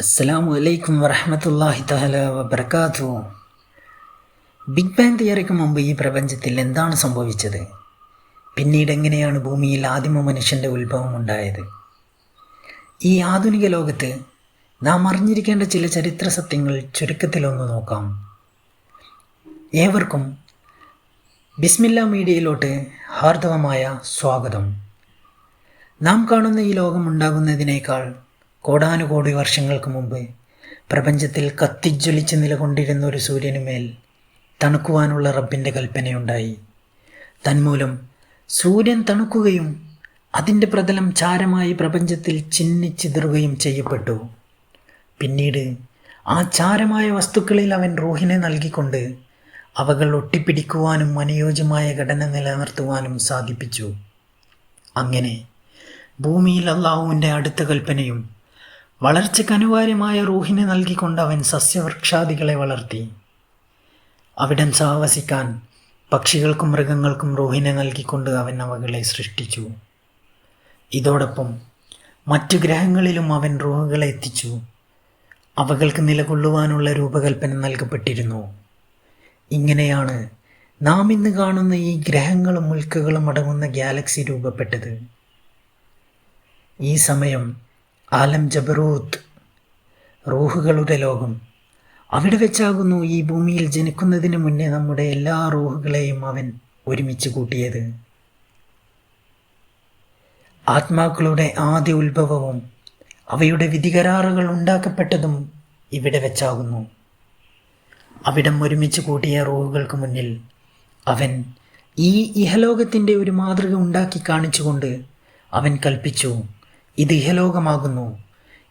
അസ്സലാമു വലൈക്കും വറഹമത്തല്ലാഹി തഹല വബർക്കാത്തു ബിഗ് ബാങ് തിയറിക്ക് മുമ്പ് ഈ പ്രപഞ്ചത്തിൽ എന്താണ് സംഭവിച്ചത്? പിന്നീട് എങ്ങനെയാണ് ഭൂമിയിൽ ആദിമ മനുഷ്യന്റെ ഉത്ഭവം ഉണ്ടായത്? ഈ ആധുനിക ലോകത്ത് നാം അറിഞ്ഞിരിക്കേണ്ട ചില ചരിത്ര സത്യങ്ങൾ ചുരുക്കത്തിലൊന്ന് നോക്കാം. ഏവർക്കും ബിസ്മില്ല മീഡിയയിലോട്ട് ഹാർദവമായ സ്വാഗതം. നാം കാണുന്ന ഈ ലോകം ഉണ്ടാകുന്നതിനേക്കാൾ കോടാനുകോടി വർഷങ്ങൾക്ക് മുമ്പ് പ്രപഞ്ചത്തിൽ കത്തിജ്വലിച്ച് നിലകൊണ്ടിരുന്ന ഒരു സൂര്യനുമേൽ തണുക്കുവാനുള്ള റബ്ബിന്റെ കൽപ്പനയുണ്ടായി. തന്മൂലം സൂര്യൻ തണുക്കുകയും അതിന്റെ പ്രതലം ചാരമായി പ്രപഞ്ചത്തിൽ ചിന്നിച്ചിതറുകയും ചെയ്യപ്പെട്ടു. പിന്നീട് ആ ചാരമായ വസ്തുക്കളിൽ അവൻ റൂഹിനെ നൽകിക്കൊണ്ട് അവകൾ ഒട്ടിപ്പിടിക്കുവാനും അനുയോജ്യമായ ഘടന നിലനിർത്തുവാനും സാധിപ്പിച്ചു. അങ്ങനെ ഭൂമിയിൽ അള്ളാഹുവിന്റെ അടുത്ത കൽപ്പനയും വളർച്ചയ്ക്ക് അനിവാര്യമായ റൂഹിനെ നൽകിക്കൊണ്ട് അവൻ സസ്യവൃക്ഷാദികളെ വളർത്തി. അവിടം സാവസിക്കാൻ പക്ഷികൾക്കും മൃഗങ്ങൾക്കും റൂഹിനെ നൽകിക്കൊണ്ട് അവൻ അവകളെ സൃഷ്ടിച്ചു. ഇതോടൊപ്പം മറ്റു ഗ്രഹങ്ങളിലും അവൻ റൂഹുകളെ എത്തിച്ചു. അവകൾക്ക് നിലകൊള്ളുവാനുള്ള രൂപകൽപ്പന നൽകപ്പെട്ടിരുന്നു. ഇങ്ങനെയാണ് നാം ഇന്ന് കാണുന്ന ഈ ഗ്രഹങ്ങളും മുൽക്കുകളും അടങ്ങുന്ന ഗാലക്സി രൂപപ്പെട്ടത്. ഈ സമയം ആലം ജബറൂത്ത് റൂഹുകളുടെ ലോകം. അവിടെ വെച്ചാകുന്നു ഈ ഭൂമിയിൽ ജനിക്കുന്നതിന് മുന്നേ നമ്മുടെ എല്ലാ റൂഹുകളെയും അവൻ ഒരുമിച്ച് കൂട്ടിയത്. ആത്മാക്കളുടെ ആദ്യ ഉത്ഭവവും അവയുടെ വിധികരാറുകൾ ഉണ്ടാക്കപ്പെട്ടതും ഇവിടെ വെച്ചാകുന്നു. അവിടം ഒരുമിച്ച് കൂട്ടിയ റൂഹുകൾക്ക് മുന്നിൽ അവൻ ഈ ഇഹലോകത്തിന്റെ ഒരു മാതൃക ഉണ്ടാക്കി കാണിച്ചുകൊണ്ട് അവൻ കൽപ്പിച്ചു. ഇത് ഇഹലോകമാകുന്നു.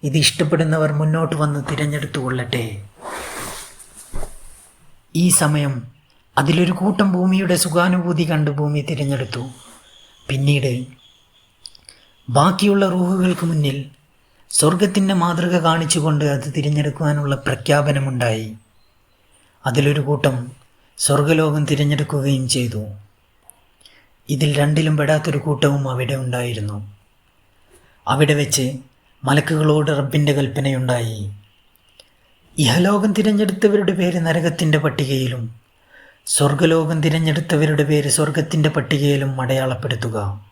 ഇത് ഇഷ്ടപ്പെടുന്നവർ മുന്നോട്ട് വന്ന് തിരഞ്ഞെടുത്തു കൊള്ളട്ടെ. ഈ സമയം അതിലൊരു കൂട്ടം ഭൂമിയുടെ സുഖാനുഭൂതി കണ്ട് ഭൂമി തിരഞ്ഞെടുത്തു. പിന്നീട് ബാക്കിയുള്ള റൂഹുകൾക്ക് മുന്നിൽ സ്വർഗത്തിന്റെ മാതൃക കാണിച്ചുകൊണ്ട് അത് തിരഞ്ഞെടുക്കുവാനുള്ള പ്രഖ്യാപനമുണ്ടായി. അതിലൊരു കൂട്ടം സ്വർഗലോകം തിരഞ്ഞെടുക്കുകയും ചെയ്തു. ഇതിൽ രണ്ടിലും പെടാത്തൊരു കൂട്ടവും അവിടെ ഉണ്ടായിരുന്നു. അവിടെ വെച്ച് മലക്കുകളോട് റബ്ബിന്റെ കൽപ്പനയുണ്ടായി. ഇഹലോകം തിരഞ്ഞെടുത്തവരുടെ പേര് നരകത്തിന്റെ പട്ടികയിലും സ്വർഗലോകം തിരഞ്ഞെടുത്തവരുടെ പേര് സ്വർഗത്തിന്റെ പട്ടികയിലും അടയാളപ്പെടുത്തുക.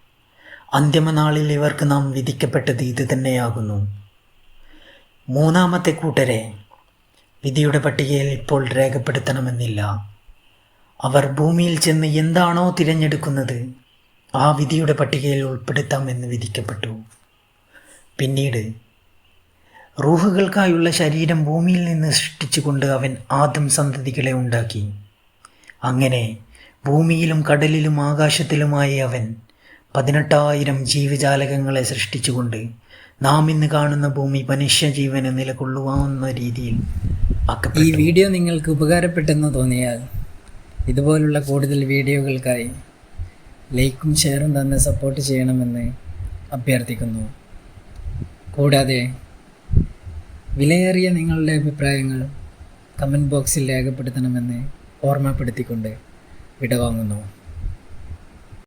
അന്തിമനാളിൽ ഇവർക്ക് നാം വിധിക്കപ്പെട്ടത് ഇത് തന്നെയാകുന്നു. മൂന്നാമത്തെ കൂട്ടരെ വിധിയുടെ പട്ടികയിൽ ഇപ്പോൾ രേഖപ്പെടുത്തണമെന്നില്ല. അവർ ഭൂമിയിൽ ചെന്ന് എന്താണോ തിരഞ്ഞെടുക്കുന്നത് ആ വിധിയുടെ പട്ടികയിൽ ഉൾപ്പെടുത്താമെന്ന് വിധിക്കപ്പെട്ടു. പിന്നീട് റൂഹുകൾക്കായുള്ള ശരീരം ഭൂമിയിൽ നിന്ന് സൃഷ്ടിച്ചുകൊണ്ട് അവൻ ആദം സന്തതികളെ ഉണ്ടാക്കി. അങ്ങനെ ഭൂമിയിലും കടലിലും ആകാശത്തിലുമായി അവൻ പതിനെട്ടായിരം ജീവജാലകങ്ങളെ സൃഷ്ടിച്ചുകൊണ്ട് നാം ഇന്ന് കാണുന്ന ഭൂമി മനുഷ്യജീവന് നിലകൊള്ളുവാവുന്ന രീതിയിൽ ഈ വീഡിയോ നിങ്ങൾക്ക് ഉപകാരപ്പെട്ടെന്ന് തോന്നിയാൽ ഇതുപോലുള്ള കൂടുതൽ വീഡിയോകൾക്കായി ലൈക്കും ഷെയറും തന്നെ സപ്പോർട്ട് ചെയ്യണമെന്ന് അഭ്യർത്ഥിക്കുന്നു. കൂടാതെ വിലയേറിയ നിങ്ങളുടെ അഭിപ്രായങ്ങൾ കമന്റ് ബോക്സിൽ രേഖപ്പെടുത്തണമെന്ന് ഓർമ്മപ്പെടുത്തിക്കൊണ്ട് വിടവാങ്ങുന്നു.